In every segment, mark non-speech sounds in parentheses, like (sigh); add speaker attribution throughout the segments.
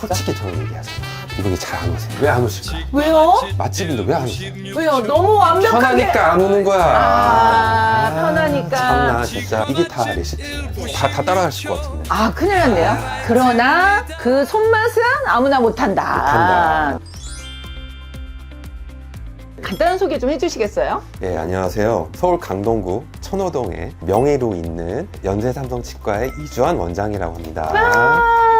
Speaker 1: 솔직히 저는 얘기하잖아. 이분이 잘 안 오세요. 왜 안 오실까?
Speaker 2: 왜요?
Speaker 1: 맛집인데 왜 안 오세요?
Speaker 2: 왜요? 너무 완벽하게.
Speaker 1: 편하니까 안 오는 거야.
Speaker 2: 아, 편하니까.
Speaker 1: 참나 진짜 이게 다 레시피. 다, 다 따라하실 것 같은데.
Speaker 2: 아, 큰일 났네요. 그러나 그 손맛은 아무나 못한다.
Speaker 1: 못한다.
Speaker 2: 간단한 소개 좀 해주시겠어요?
Speaker 1: 네, 안녕하세요. 서울 강동구 천호동에 명의로 있는 연세삼성치과의 이주환 원장이라고 합니다.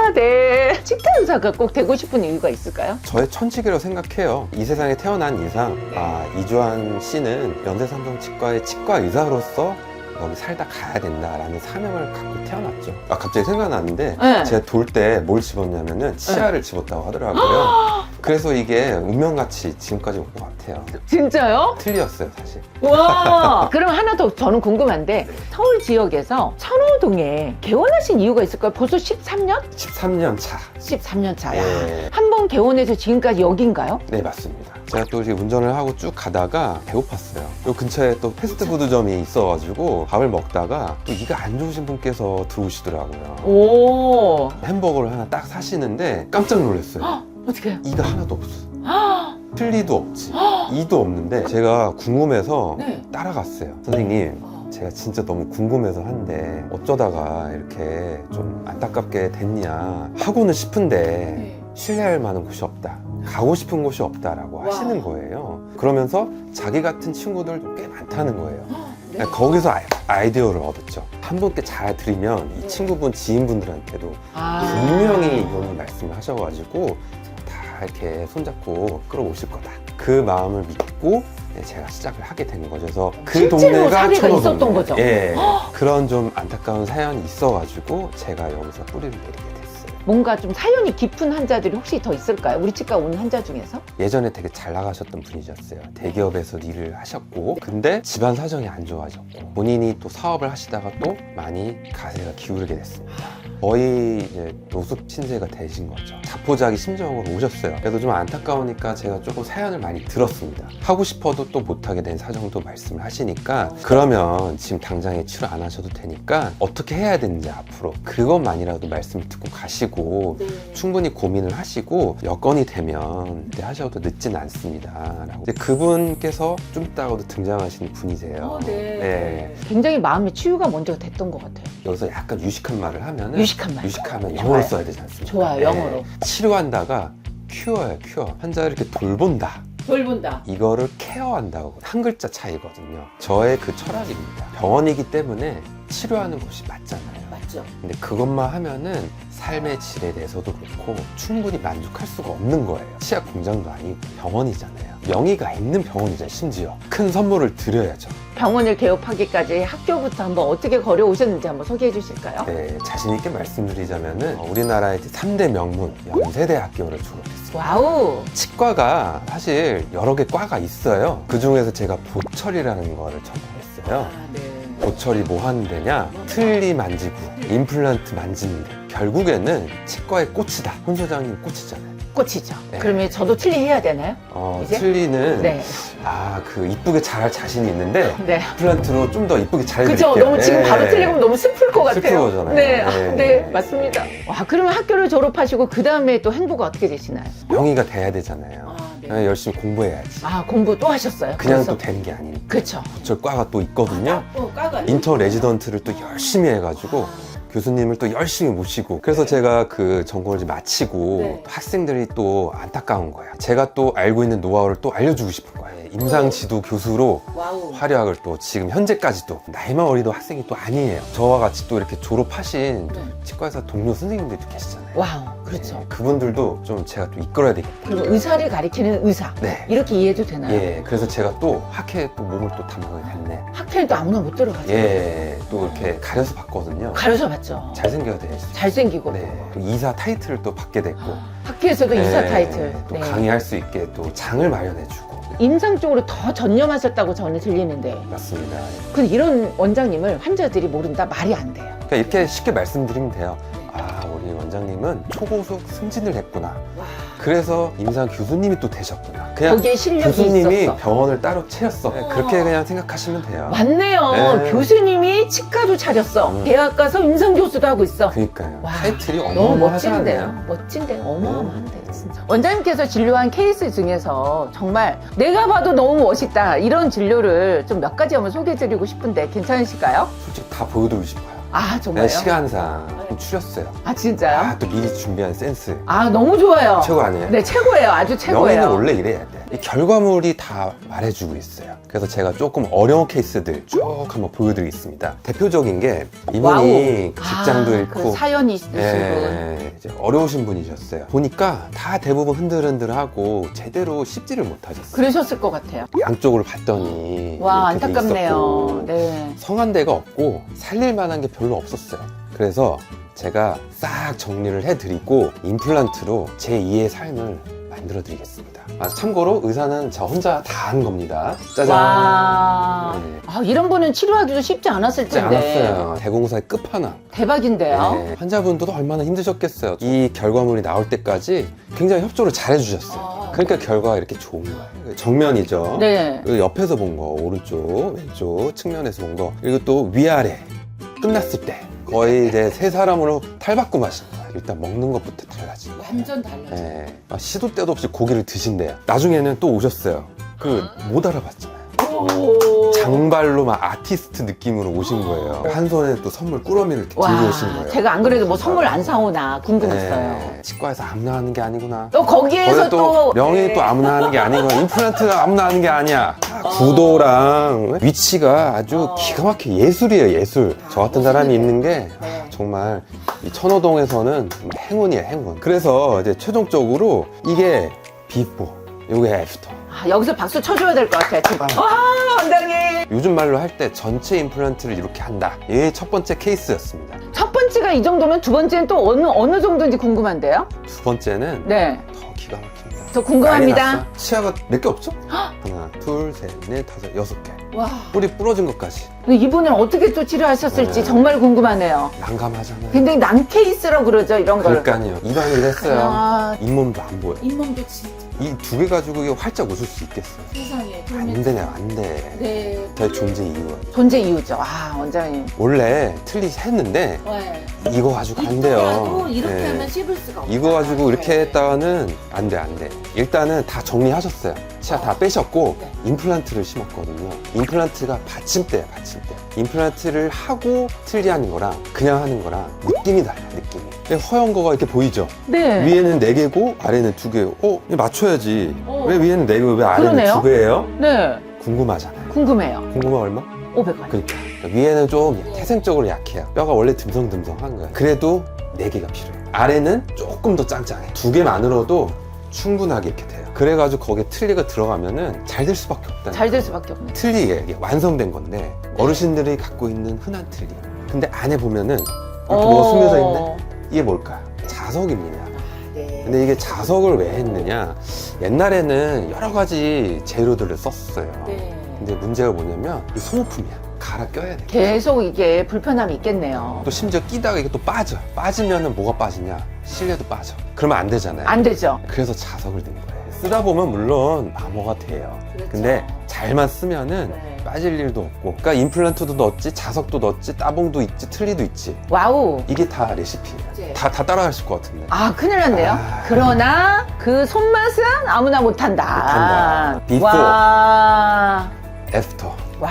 Speaker 2: 아, 네. 치과 의사가 꼭 되고 싶은 이유가 있을까요?
Speaker 1: 저의 천직이라고 생각해요. 이 세상에 태어난 이상, 아, 이주환 씨는 연세삼성치과의 치과 의사로서 여기 살다 가야 된다라는 사명을 갖고 태어났죠. 아, 갑자기 생각났는데,
Speaker 2: 네.
Speaker 1: 제가 돌 때 뭘 집었냐면은 치아를 집었다고 하더라고요. (gasps) 그래서 이게 운명같이 지금까지 온 것 같아요.
Speaker 2: 진짜요?
Speaker 1: 틀렸어요, 사실.
Speaker 2: 와. (laughs) 그럼 하나 더 저는 궁금한데 서울 지역에서 천호동에 개원하신 이유가 있을까요? 벌써 13년?
Speaker 1: 13년 차.
Speaker 2: 13년 차야.
Speaker 1: 예.
Speaker 2: 한번 개원해서 지금까지 여긴가요?
Speaker 1: 네, 맞습니다. 제가 또 이렇게 운전을 하고 쭉 가다가 배고팠어요. 요 근처에 또 패스트푸드점이 있어가지고 밥을 먹다가 또 이가 안 좋으신 분께서 들어오시더라고요.
Speaker 2: 오.
Speaker 1: 햄버거를 하나 딱 사시는데 깜짝 놀랐어요.
Speaker 2: 어떻게 해요?
Speaker 1: 이가 하나도 없어. (gasps) 틀리도 없지. (gasps) 이도 없는데 제가 궁금해서
Speaker 2: 네.
Speaker 1: 따라갔어요. 선생님, 제가 진짜 너무 궁금해서 한데 어쩌다가 이렇게 좀 안타깝게 됐냐 하고는 싶은데 신뢰할 만한 곳이 없다. 가고 싶은 곳이 없다라고 하시는 거예요. 그러면서 자기 같은 친구들도 꽤 많다는 거예요.
Speaker 2: 네.
Speaker 1: 거기서 아이- 아이디어를 얻었죠. 한 분께 잘 드리면 이 친구분, 지인분들한테도
Speaker 2: 아.
Speaker 1: 분명히 이런 말씀을 하셔가지고 다 이렇게 손잡고 끌어오실 거다. 그 마음을 믿고 네, 제가 시작을 하게 된 거죠. 그래서 그
Speaker 2: 실제로
Speaker 1: 동네가
Speaker 2: 사례가
Speaker 1: 천호동이에요.
Speaker 2: 있었던 거죠?
Speaker 1: 예. (gasps) 그런 좀 안타까운 사연이 있어가지고 제가 여기서 뿌리를 내리게 됐어요.
Speaker 2: 뭔가 좀 사연이 깊은 환자들이 혹시 더 있을까요? 우리 치과 온 환자 중에서?
Speaker 1: 예전에 되게 잘 나가셨던 분이셨어요. 대기업에서 일을 하셨고, 근데 집안 사정이 안 좋아졌고, 본인이 또 사업을 하시다가 또 많이 가세가 기울게 됐습니다. 거의 이제 노숙 친세가 되신 거죠. 자포자기 심정으로 오셨어요. 그래서 좀 안타까우니까 제가 조금 사연을 많이 들었습니다. 하고 싶어도 또 못하게 된 사정도 말씀을 하시니까 그러면 지금 당장에 치료 안 하셔도 되니까 어떻게 해야 되는지 앞으로 그것만이라도 말씀을 듣고 가시고 충분히 고민을 하시고 여건이 되면 그때 하셔도 늦진 않습니다. 라고. 근데 그분께서 좀 이따가도 등장하시는 분이세요. 네.
Speaker 2: 굉장히 마음의 치유가 먼저 됐던 것 같아요.
Speaker 1: 여기서 약간 유식한 말을 하면은
Speaker 2: 유식한 말.
Speaker 1: 유식하면. 영어로 써야 되지 않습니까?
Speaker 2: 좋아요, 영어로.
Speaker 1: 치료한다가 큐어예요, 큐어. 환자를 이렇게 돌본다.
Speaker 2: 돌본다.
Speaker 1: 이거를 케어한다고 한 글자 차이거든요. 저의 그 철학입니다. 병원이기 때문에 치료하는 것이 맞잖아요.
Speaker 2: 맞죠?
Speaker 1: 근데 그것만 하면은 삶의 질에 대해서도 그렇고 충분히 만족할 수가 없는 거예요. 치약 공장도 아니고 병원이잖아요. 명의가 있는 병원이잖아요, 심지어. 큰 선물을 드려야죠.
Speaker 2: 병원을 개업하기까지 학교부터 한번 어떻게 걸어오셨는지 한번 소개해 주실까요?
Speaker 1: 네, 자신 있게 말씀드리자면은 어, 우리나라의 3대 명문 연세대 학교를 졸업했어요.
Speaker 2: 와우.
Speaker 1: 치과가 사실 여러 개 과가 있어요. 그 중에서 제가 보철이라는 거를 전공했어요.
Speaker 2: 네.
Speaker 1: 보철이 뭐 하는 데냐? 틀니 만지고, 임플란트 만지는 데. 결국에는 치과의 꽃이다. 혼 소장님 꽃이잖아요.
Speaker 2: 꽃이죠.
Speaker 1: 네.
Speaker 2: 그러면 저도 틀리 해야 되나요?
Speaker 1: 어,
Speaker 2: 이제?
Speaker 1: 틀니는
Speaker 2: 네.
Speaker 1: 아, 그 이쁘게 잘할 자신이 있는데
Speaker 2: 네.
Speaker 1: 임플란트로 좀 더 이쁘게 잘
Speaker 2: 그죠?
Speaker 1: 드릴게요.
Speaker 2: 너무 지금
Speaker 1: 네.
Speaker 2: 바로 틀리면 너무 슬플 것
Speaker 1: 슬픈
Speaker 2: 같아요.
Speaker 1: 거잖아요.
Speaker 2: 네. 아,
Speaker 1: 네.
Speaker 2: 네. 맞습니다. 와, 그러면 학교를 졸업하시고 그 다음에 또 행보가 어떻게 되시나요?
Speaker 1: 명의가 돼야 되잖아요.
Speaker 2: 네.
Speaker 1: 네, 열심히 공부해야지.
Speaker 2: 아, 공부 또 하셨어요?
Speaker 1: 그냥? 또 되는 게 아니니까.
Speaker 2: 그쵸.
Speaker 1: 보철 과가 또 있거든요.
Speaker 2: 어, 까가
Speaker 1: 인터 레지던트를 또 열심히 해가지고 교수님을 또 열심히 모시고 그래서 제가 그 전공을 마치고
Speaker 2: 네.
Speaker 1: 또 학생들이 또 안타까운 거야 제가 또 알고 있는 노하우를 또 알려주고 싶은 거예요 임상 지도 교수로
Speaker 2: 와우.
Speaker 1: 활약을 또 지금 현재까지도 나이만 어리도 학생이 또 아니에요 저와 같이 또 이렇게 졸업하신 또
Speaker 2: 네.
Speaker 1: 치과의사 동료 선생님들도 계시잖아요
Speaker 2: 와우. 그렇죠.
Speaker 1: 네, 그분들도 좀 제가 또 이끌어야 되겠다
Speaker 2: 그리고 의사를 가리키는 의사.
Speaker 1: 네.
Speaker 2: 이렇게 이해해도 되나요?
Speaker 1: 예, 그래서 제가 또 학회에 또 몸을 또 담그게 됐네
Speaker 2: 학회에도 아무나 못 들어가죠.
Speaker 1: 예, 또 이렇게 가려서 봤거든요
Speaker 2: 가려서 봤죠.
Speaker 1: 잘생겨야 돼야지
Speaker 2: 잘생기고.
Speaker 1: 네, 또 이사 타이틀을 또 받게 됐고
Speaker 2: 학회에서도 이사
Speaker 1: 네,
Speaker 2: 타이틀.
Speaker 1: 또
Speaker 2: 네.
Speaker 1: 강의할 수 있게 또 장을 마련해주고
Speaker 2: 임상 쪽으로 더 전념하셨다고 저는 들리는데.
Speaker 1: 맞습니다.
Speaker 2: 근데 이런 원장님을 환자들이 모른다 말이 안 돼요.
Speaker 1: 그러니까 이렇게 쉽게 말씀드리면 돼요. 원장님은 초고속 승진을 했구나.
Speaker 2: 와.
Speaker 1: 그래서 임상 교수님이 또 되셨구나. 그냥
Speaker 2: 거기에 실력이
Speaker 1: 교수님이
Speaker 2: 있었어.
Speaker 1: 병원을 따로 차렸어. 네, 그렇게 그냥 생각하시면 돼요.
Speaker 2: 맞네요.
Speaker 1: 네.
Speaker 2: 교수님이 치과도 차렸어.
Speaker 1: 음.
Speaker 2: 대학 가서 임상 교수도 하고 있어.
Speaker 1: 그러니까요.
Speaker 2: 와,
Speaker 1: 타이틀이
Speaker 2: 너무
Speaker 1: 멋진데요.
Speaker 2: 멋진데 어마어마한데 진짜. 원장님께서 진료한 케이스 중에서 정말 내가 봐도 너무 멋있다 이런 진료를 좀 몇 가지 한번 소개해드리고 싶은데 괜찮으실까요?
Speaker 1: 솔직히 다 보여드리고 싶어요.
Speaker 2: 아 정말요?
Speaker 1: 내가 시간상 좀 추렸어요.
Speaker 2: 아 진짜요?
Speaker 1: 아, 또 미리 준비한 센스.
Speaker 2: 아 너무 좋아요.
Speaker 1: 최고 아니에요?
Speaker 2: 네 최고예요. 아주 최고예요.
Speaker 1: 명의는 원래 이래야 돼. 이 결과물이 다 말해주고 있어요. 그래서 제가 조금 어려운 케이스들 쭉 한번 보여드리겠습니다. 대표적인 게 이분이 직장도
Speaker 2: 아,
Speaker 1: 잃고
Speaker 2: 그 사연이 있으신 분.
Speaker 1: 예, 이제 어려우신 분이셨어요. 보니까 다 대부분 흔들흔들하고 제대로 씹지를 못하셨어요.
Speaker 2: 그러셨을 것 같아요.
Speaker 1: 양쪽으로 봤더니
Speaker 2: 와
Speaker 1: 이렇게 돼
Speaker 2: 안타깝네요.
Speaker 1: 있었고
Speaker 2: 네.
Speaker 1: 성한 데가 없고 살릴 만한 게 별로 없었어요. 그래서 제가 싹 정리를 해드리고 임플란트로 제 2의 삶을 만들어 드리겠습니다. 아, 참고로 의사는 저 혼자 다 한 겁니다. 짜잔.
Speaker 2: 와.
Speaker 1: 네.
Speaker 2: 아, 이런 분은 치료하기도 쉽지 않았을
Speaker 1: 쉽지
Speaker 2: 텐데.
Speaker 1: 않았어요. 대공사의 끝판왕.
Speaker 2: 대박인데요.
Speaker 1: 네. 환자분도 얼마나 힘드셨겠어요. 이 결과물이 나올 때까지 굉장히 협조를 잘 해 주셨어요.
Speaker 2: 아.
Speaker 1: 그러니까 결과가 이렇게 좋은 거예요. 정면이죠.
Speaker 2: 네.
Speaker 1: 그리고 옆에서 본 거, 오른쪽, 왼쪽, 측면에서 본 거, 그리고 또 위아래 끝났을 때 거의 이제 세 사람으로 탈바꿈하신. 일단 먹는 것부터 거예요.
Speaker 2: 완전 달라요.
Speaker 1: 예. 아, 시도 때도 없이 고기를 드신대요. 나중에는 또 오셨어요. 그 못 알아봤잖아요.
Speaker 2: 오.
Speaker 1: 장발로 막 아티스트 느낌으로 오신 거예요. 한 손에 또 선물 꾸러미를 이렇게 들고
Speaker 2: 와,
Speaker 1: 오신 거예요.
Speaker 2: 제가 안 그래도 뭐 선물 안 사오나 궁금했어요.
Speaker 1: 네. 치과에서 아무나 하는 게 아니구나.
Speaker 2: 또 거기에서
Speaker 1: 거기
Speaker 2: 또또
Speaker 1: 명예
Speaker 2: 네.
Speaker 1: 또 아무나 하는 게 아니고 임플란트가 아무나 하는 게 아니야. 구도랑 위치가 아주
Speaker 2: 어.
Speaker 1: 기가 막혀 예술이에요 예술. 저 같은 사람이 있는 게
Speaker 2: 네.
Speaker 1: 정말 이 천호동에서는 행운이에요 행운. 그래서 이제 최종적으로 이게 비포, 이게 애프터.
Speaker 2: 아, 여기서 박수 쳐줘야 될 것 같아요. 지금. 와, 원장님.
Speaker 1: 요즘 말로 할 때 전체 임플란트를 이렇게 한다. 이게 첫 번째 케이스였습니다.
Speaker 2: 첫 번째가 이 정도면 두 번째는 또 어느 어느 정도인지 궁금한데요.
Speaker 1: 두 번째는
Speaker 2: 네,
Speaker 1: 더 기가 막힙니다.
Speaker 2: 저
Speaker 1: 난리
Speaker 2: 궁금합니다.
Speaker 1: 났어. 치아가 몇 개 없죠? 하나, 둘, 셋, 넷, 다섯, 여섯 개.
Speaker 2: 와,
Speaker 1: 뿌리 부러진 것까지
Speaker 2: 이분은 어떻게 또 치료하셨을지
Speaker 1: 네.
Speaker 2: 정말 궁금하네요.
Speaker 1: 난감하잖아요.
Speaker 2: 굉장히 난 케이스라고 그러죠 이런 걸.
Speaker 1: 그러니까요. 입안을 했어요.
Speaker 2: 아,
Speaker 1: 잇몸도 안 보여.
Speaker 2: 잇몸도 진짜
Speaker 1: 이 두 개 가지고 이거 활짝 웃을 수 있겠어요?
Speaker 2: 세상에.
Speaker 1: 안 되네요, 안 돼.
Speaker 2: 네.
Speaker 1: 제 존재 이유가.
Speaker 2: 존재 이유죠. 아, 원장님.
Speaker 1: 원래 틀리 했는데
Speaker 3: 네.
Speaker 1: 이거 가지고 안 돼요.
Speaker 3: 이쁘라도 이렇게
Speaker 1: 네.
Speaker 3: 하면 씹을 수가 없어.
Speaker 1: 이거 가지고 이렇게 했다가는 안 돼, 안 돼. 일단은 다 정리하셨어요. 치아 다 빼셨고,
Speaker 3: 네.
Speaker 1: 임플란트를 심었거든요. 임플란트가 받침대야, 받침대. 임플란트를 하고 틀리 하는 거랑 그냥 하는 거랑 느낌이 달라, 느낌이. 근데 허연 거가 이렇게 보이죠?
Speaker 2: 네.
Speaker 1: 위에는 4개고, 아래는 2개. 어, 이거 맞춰야지.
Speaker 2: 어.
Speaker 1: 왜 위에는 4개, 왜 아래는
Speaker 2: 그러네요.
Speaker 1: 2개예요?
Speaker 2: 네.
Speaker 1: 궁금하잖아요.
Speaker 2: 궁금해요.
Speaker 1: 궁금한 얼마?
Speaker 2: 500원.
Speaker 1: 그러니까. 위에는 좀 태생적으로 약해요. 뼈가 원래 듬성듬성한 거예요. 그래도 4개가 필요해요. 아래는 조금 더 짱짱해. 두 개만으로도 충분하게 이렇게 돼요. 그래가지고 거기에 틀니가 들어가면은 잘 될 수밖에 없다.
Speaker 2: 잘 될 수밖에 없네.
Speaker 1: 틀니에 이게 완성된 건데 어르신들이 갖고 있는 흔한 틀니. 근데 안에 보면은 이렇게
Speaker 2: 어.
Speaker 1: 뭐가 숨겨져 있네? 이게 뭘까요? 자석입니다.
Speaker 3: 네.
Speaker 1: 근데 이게 자석을 왜 했느냐? 옛날에는 여러 가지 재료들을 썼어요.
Speaker 3: 네.
Speaker 1: 근데 문제가 뭐냐면 이 소모품이야. 갈아 껴야 돼.
Speaker 2: 계속 이게 불편함이 있겠네요.
Speaker 1: 또 심지어 끼다가 이게 또 빠져. 빠지면은 뭐가 빠지냐? 실내도 빠져. 그러면 안 되잖아요.
Speaker 2: 안 되죠.
Speaker 1: 그래서 자석을 넣은 거예요. 쓰다 보면 물론 마모가 돼요.
Speaker 3: 그렇죠.
Speaker 1: 근데 잘만 쓰면은
Speaker 3: 네.
Speaker 1: 빠질 일도 없고. 그러니까 임플란트도 넣었지, 자석도 넣었지, 따봉도 있지, 틀니도 있지.
Speaker 2: 와우.
Speaker 1: 이게 다 레시피예요.
Speaker 3: 네.
Speaker 1: 다, 다 따라하실 것 같은데.
Speaker 2: 아, 큰일 났네요.
Speaker 1: 아.
Speaker 2: 그러나 그 손맛은 아무나 못한다.
Speaker 1: 못한다.
Speaker 2: 와.
Speaker 1: 애프터.
Speaker 2: 와,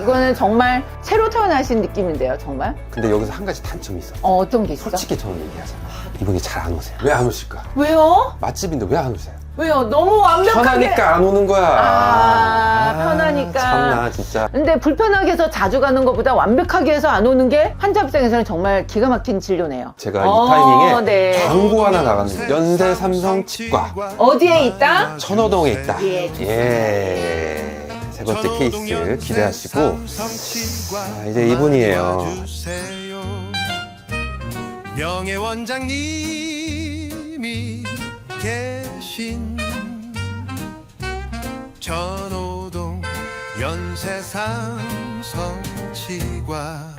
Speaker 2: 이거는 정말 새로 태어나신 느낌인데요, 정말.
Speaker 1: 근데 여기서 한 가지 단점이 있어 요.
Speaker 2: 어, 어떤 게 있어?
Speaker 1: 솔직히 저는 얘기하잖아. 이분이 잘 안 오세요. 왜 안 오실까?
Speaker 2: 왜요?
Speaker 1: 맛집인데 왜 안 오세요?
Speaker 2: 왜요? 너무 완벽하게.
Speaker 1: 편하니까 안 오는 거야.
Speaker 2: 아, 편하니까.
Speaker 1: 참나 진짜.
Speaker 2: 근데 불편하게 해서 자주 가는 것보다 완벽하게 해서 안 오는 게 환자 입장에서는 정말 기가 막힌 진료네요.
Speaker 1: 제가
Speaker 2: 어,
Speaker 1: 이 타이밍에
Speaker 2: 네.
Speaker 1: 광고 하나 나갔는데 연세 삼성 치과
Speaker 2: 어디에 있다?
Speaker 1: 천호동에 있다.
Speaker 3: 예,
Speaker 1: 예. 세 번째 케이스 기대하시고 아, 이제 이분이에요.
Speaker 4: 명예 원장님이 계신. 전호동 연세삼 성 치과